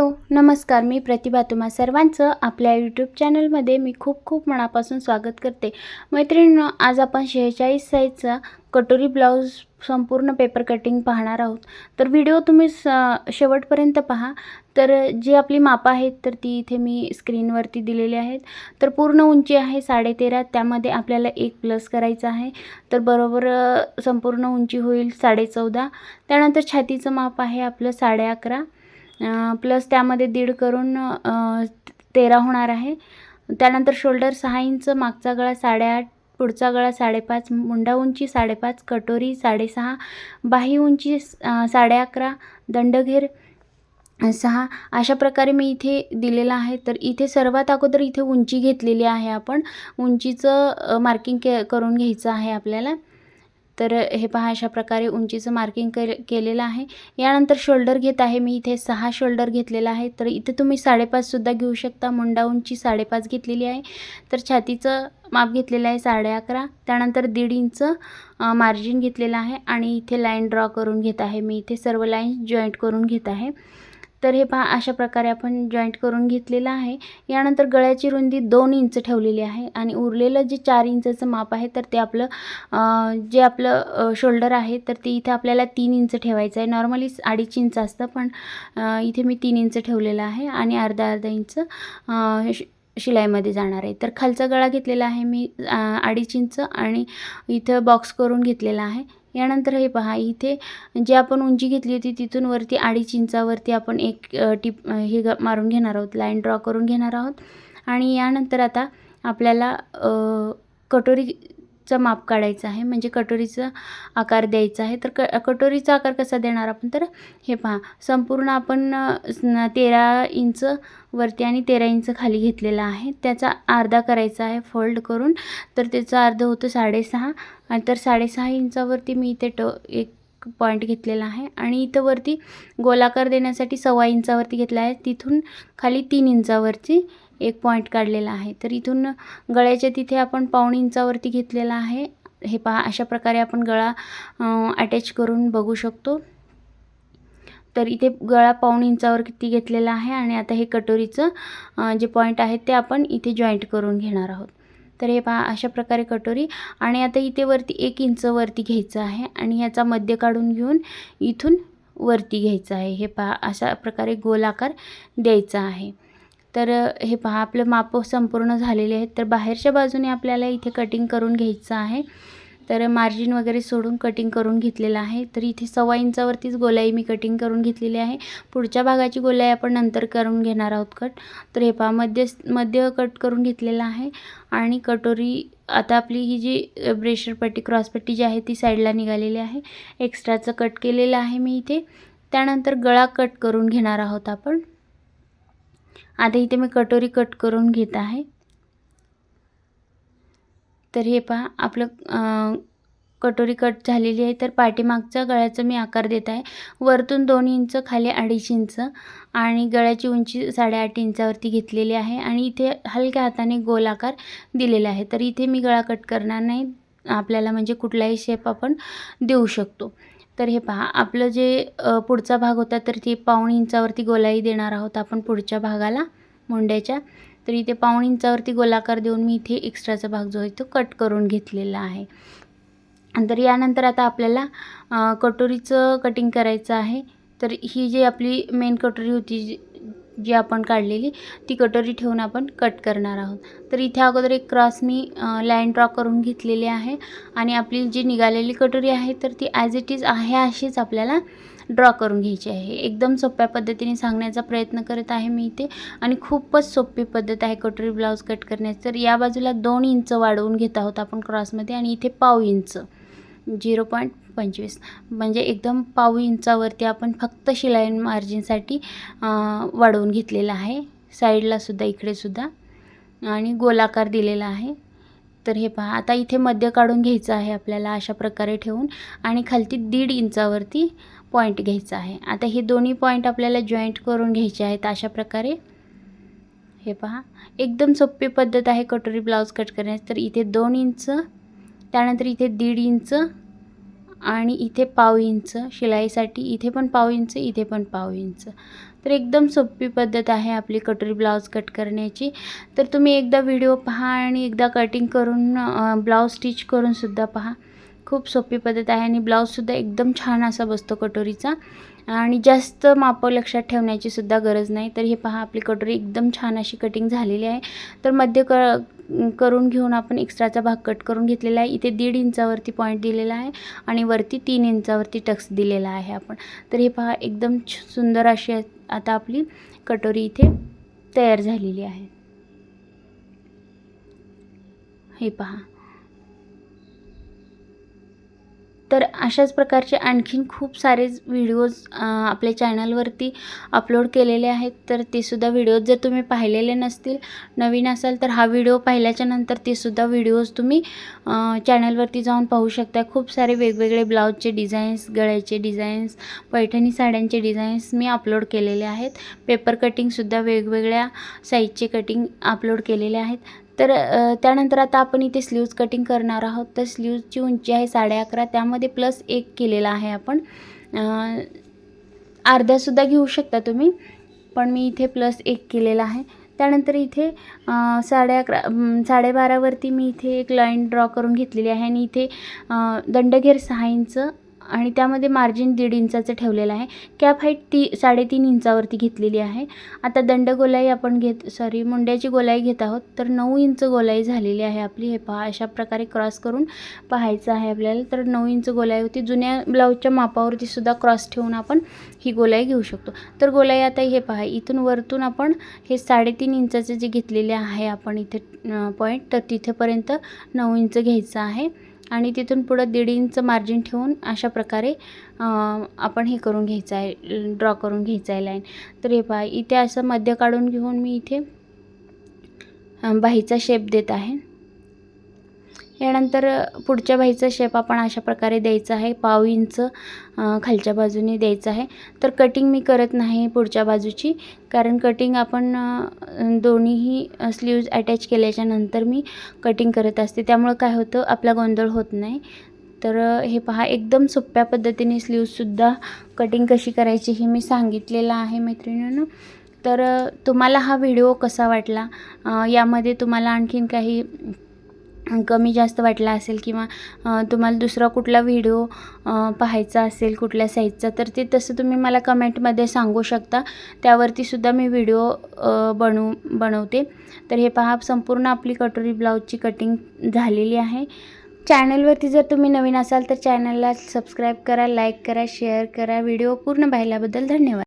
Hello नमस्कार. मी प्रतिभा तुम्हा सर्वांचं आपल्या यूट्यूब चॅनलमध्ये मी खूप खूप मनापासून स्वागत करते. मैत्रिणींनो आज आपण शेहेचाळीस साईजचा कटोरी ब्लाऊज संपूर्ण पेपर कटिंग पाहणार आहोत. तर व्हिडिओ तुम्ही स शेवटपर्यंत पहा. तर जी आपली मापं आहेत तर ती इथे मी स्क्रीनवरती दिलेली आहेत. तर पूर्ण उंची आहे साडेतेरा त्यामध्ये आपल्याला एक प्लस करायचं आहे. तर बरोबर संपूर्ण उंची होईल साडेचौदा. त्यानंतर छातीचं माप आहे आपलं साडे अकरा प्लस त्यामध्ये दीड करून तेरा होणार आहे. त्यानंतर शोल्डर सहा इंच मागचा गळा साडेआठ पुढचा गळा साडेपाच मुंडा उंची साडेपाच कटोरी साडेसहा बाही उंची साडे अकरा दंडघेर सहा अशा प्रकारे मी इथे दिलेला आहे. तर इथे सर्वात अगोदर इथे उंची घेतलेली आहे आपण. उंचीचं मार्किंग के करून घ्यायचं आहे आपल्याला. तर हे पहा अशा प्रकारे उंचीचं मार्किंग के केलेलं आहे. यानंतर शोल्डर घेत आहे. मी इथे सहा शोल्डर घेतलेला आहे. तर इथे तुम्ही साडेपाचसुद्धा घेऊ शकता. मुंडा उंची साडेपाच घेतलेली आहे. तर छातीचं माप घेतलेलं आहे साडे अकरा. त्यानंतर दीड इंच मार्जिन घेतलेलं आहे. आणि इथे लाईन ड्रॉ करून घेत आहे. मी इथे सर्व लाईन जॉईंट करून घेत आहे. तर हे पहा अशा प्रकारे आपण जॉईंट करून घेतलेलं आहे. यानंतर गळ्याची रुंदी दोन इंच ठेवलेली आहे आणि उरलेलं जे चार इंचाचं माप आहे तर ते आपलं जे आपलं शोल्डर आहे तर ते इथे आपल्याला तीन इंच ठेवायचं आहे. नॉर्मली अडीच इंच असतं पण इथे मी तीन इंच ठेवलेलं आहे आणि अर्धा अर्धा इंच शिलाईमध्ये जाणार आहे. तर खालचा गळा घेतलेला आहे मी अडीच इंच आणि इथं बॉक्स करून घेतलेला आहे. यानंतर हे पहा इथे जे आपण उंची घेतली होती तिथून वरती अडीच इंचावरती आपण एक टिप हे ग मारून घेणार आहोत लाईन ड्रॉ करून घेणार आहोत. आणि यानंतर आता आपल्याला कटोरी चा माप काढायचं आहे. म्हणजे कटोरीचा आकार द्यायचा आहे. तर क कटोरीचा आकार कसा देणार आपण? तर हे पहा. संपूर्ण आपण तेरा इंच वरती आणि तेरा इंच खाली घेतलेला आहे. त्याचा अर्धा करायचा आहे फोल्ड करून. तर त्याचं अर्ध होतं साडेसहा. आणि तर साडेसहा इंचावरती मी इथे ट एक पॉईंट घेतलेला आहे. आणि इथं वरती गोलाकार देण्यासाठी सव्वा इंचावरती घेतला आहे. तिथून खाली तीन इंचावरती एक पॉईंट काढलेला आहे. तर इथून गळ्याच्या तिथे आपण पाऊण इंचावरती घेतलेला आहे. हे पहा अशा प्रकारे आपण गळा अटॅच करून बघू शकतो. तर इथे गळा पाऊण इंचावर किती घेतलेला आहे आणि आता हे कटोरीचं जे पॉईंट आहे ते आपण इथे जॉईंट करून घेणार आहोत. तर हे पहा अशा प्रकारे कटोरी. आणि आता इथे वरती एक इंच वरती घ्यायचं आहे आणि ह्याचा मध्य काढून घेऊन इथून वरती घ्यायचं आहे. हे पहा अशा प्रकारे गोलाकार द्यायचा आहे. तर हे पहा आपलं माप संपूर्ण झालेले आहेत. तर बाहेरच्या बाजूने आपल्याला इथे कटिंग करून घ्यायचं आहे. तर मार्जिन वगैरे सोडून कटिंग करून घेतलेलं आहे. तर इथे सव्वा इंचावरतीच गोलाई मी कटिंग करून घेतलेली आहे. पुढच्या भागाची गोलाई आपण नंतर करून घेणार आहोत कट तर हे पहा मध्य मध्य कट करून घेतलेलं आहे. आणि कटोरी आता आपली ही जी ब्रेशर पट्टी क्रॉसपट्टी जी आहे ती साईडला निघालेली आहे. एक्स्ट्राचं कट केलेलं आहे मी इथे. त्यानंतर गळा कट करून घेणार आहोत आपण. आता इथे मी कटोरी कट करून घेत आहे. तर हे पहा आपलं कटोरी कट झालेली आहे. तर पाठीमागचा गळ्याचा मी आकार देत आहे. वरतून दोन इंच खाली अडीच इंच आणि गळ्याची उंची साडेआठ इंचावरती घेतलेली आहे आणि इथे हलक्या हाताने गोल आकार दिलेला आहे. तर इथे मी गळा कट करणार नाही. आपल्याला म्हणजे कुठलाही शेप आपण देऊ शकतो. तर हे पहा आपलं जे पुढचा भाग होता तर ते पाऊण इंचावरती गोलाई देणार आहोत आपण पुढच्या भागाला मुंड्याच्या. तर इथे पाऊण इंचावरती गोलाकार देऊन मी इथे एक्स्ट्राचा भाग जो आहे तो कट करून घेतलेला आहे. तर यानंतर आता आपल्याला कटोरीचं कटिंग करायचं आहे. तर ही जी आपली मेन कटोरी होती जी आपण काढलेली ती कटोरी ठेवून आपण कट करणार आहोत. तर इथे अगोदर एक क्रॉस मी लाईन ड्रॉ करून घेतलेली आहे आणि आपली जी निघालेली कटोरी आहे तर ती ॲज इट इज आहे अशीच आपल्याला ड्रॉ करून घ्यायची आहे. एकदम सोप्या पद्धतीने सांगण्याचा प्रयत्न करत आहे मी इथे आणि खूपच सोपी पद्धत आहे कटोरी ब्लाऊज कट करण्याची. तर या बाजूला दोन इंच वाढवून घेत आहोत आपण क्रॉसमध्ये आणि इथे पाव इंच. झिरो पॉईंट पंचवीस. म्हणजे एकदम पाव इंचावरती आपण फक्त शिलाई मार्जिनसाठी वाढवून घेतलेलं आहे. साईडलासुद्धा इकडेसुद्धा आणि गोलाकार दिलेला आहे. तर हे पहा आता इथे मध्य काढून घ्यायचं आहे आपल्याला अशा प्रकारे ठेवून. आणि खालती दीड इंचावरती पॉईंट घ्यायचा आहे. आता हे दोन्ही पॉईंट आपल्याला जॉईंट करून घ्यायचे आहेत अशा प्रकारे. हे पहा एकदम सोपी पद्धत आहे कटोरी ब्लाऊज कट करण्याची. तर इथे दोन इंच त्यानंतर इथे दीड इंच आणि इथे पाव इंच. शिलाईसाठी इथे पण पाव इंच इथे पण पाव इंच. तर एकदम सोपी पद्धत आहे आपली कटोरी ब्लाऊज कट करण्याची. तर तुम्ही एकदा व्हिडिओ पहा आणि एकदा कटिंग करून ब्लाऊज स्टिच करून सुद्धा पहा. खूप सोपी पद्धत आहे आणि ब्लाऊजसुद्धा एकदम छान असा बसतो कटोरीचा. आणि जास्त मापं लक्षात ठेवण्याची सुद्धा गरज नाही. तर हे पहा आपली कटोरी एकदम छान अशी कटिंग झालेली आहे. तर मध्य क करून घेऊन आपण एक्स्ट्राचा भाग कट करून घेतलेला आहे. इथे दीड इंचावरती पॉईंट दिलेला आहे आणि वरती तीन इंचावरती टक्स दिलेला आहे आपण. तर हे पहा एकदम छ- सुंदर अशी आता आपली कटोरी इथे तयार झालेली आहे. हे पहा. तर अशाच प्रकारचे आणखीन खूप सारे व्हिडिओज आपल्या चॅनलवरती अपलोड केलेले आहेत. तर ते सुद्धा व्हिडिओज जर तुम्ही पाहिलेले नसतील नवीन असाल तर हा व्हिडिओ पाहिल्याच्या नंतर ते सुद्धा व्हिडिओज तुम्ही चॅनलवरती जाऊन पाहू शकता. खूप सारे वेगवेगळे ब्लाऊजचे डिझाईन्स गळ्याचे डिझाईन्स पैठणी साड्यांचे डिझाईन्स मी अपलोड केलेले आहेत. पेपर कटिंगसुद्धा वेगवेगळ्या साईजचे कटिंग अपलोड केलेले आहेत. तर त्यानंतर आता आपण इथे स्लीव्ज कटिंग करणार आहोत. तर स्लीव्जची उंची आहे साडे अकरा. त्यामध्ये प्लस एक केलेला आहे आपण. अर्ध्यासुद्धा घेऊ शकता तुम्ही पण मी इथे प्लस एक केलेला आहे. त्यानंतर इथे साडे अकरा साडेबारावरती मी इथे एक लाईन ड्रॉ करून घेतलेली आहे. आणि इथे दंडघेर सहा इंच आणि त्यामध्ये मार्जिन दीड इंचाचं ठेवलेलं आहे. कॅप हाईट ती साडेतीन इंचावरती घेतलेली आहे. आता दंड गोलाई आपण घेत सॉरी मुंड्याची गोलाई घेत आहोत. तर नऊ इंच गोलाई झालेली आहे आपली. हे पहा अशा प्रकारे क्रॉस करून पाहायचं आहे आपल्याला. तर नऊ इंच गोलाई होती. जुन्या ब्लाऊजच्या मापावरती सुद्धा क्रॉस ठेवून आपण ही गोलाई घेऊ शकतो. तर गोलाई आता हे पहा इथून वरतून आपण हे साडेतीन इंचाचे जे घेतलेले आहे आपण इथे पॉईंट तर तिथेपर्यंत नऊ इंच घ्यायचं आहे. आणि तिथून पुढं दीड इंच मार्जिन ठेवून अशा प्रकारे आपण हे करून घ्यायचं आहे ड्रॉ करून घ्यायचं आहे लाईन तर हे पहा इथे असं मध्य काढून घेऊन मी इथे बाहीचा शेप देत आहे. यानंतर पुढच्या बाहीचा शेप आपण अशा प्रकारे द्यायचा आहे. पाव इंच खालच्या बाजूने द्यायचं आहे. तर कटिंग मी करत नाही पुढच्या बाजूची. कारण कटिंग आपण दोन्हीही स्लीव्ज अटॅच केल्याच्यानंतर मी कटिंग करत असते. त्यामुळं काय होतं आपला गोंधळ होत नाही. तर हे पहा एकदम सोप्या पद्धतीने स्लीव्जसुद्धा कटिंग कशी करायची हे मी सांगितलेलं आहे मैत्रिणींनं. तर तुम्हाला हा व्हिडिओ कसा वाटला? यामध्ये तुम्हाला आणखीन काही कमी जास्त वाटला असेल किंवा तुम्हाला दुसरा कुठला व्हिडिओ पाहायचा असेल कुठल्या साईजचा तर ते तसं तुम्ही मला कमेंटमध्ये सांगू शकता. त्यावरती सुद्धा मी व्हिडिओ बनवू बनवते. तर हे पहा संपूर्ण आपली कटोरी ब्लाऊजची कटिंग झालेली आहे. चॅनलवरती जर तुम्ही नवीन असाल तर चॅनलला सबस्क्राईब करा लाईक करा शेअर करा. व्हिडिओ पूर्ण पाहिल्याबद्दल धन्यवाद.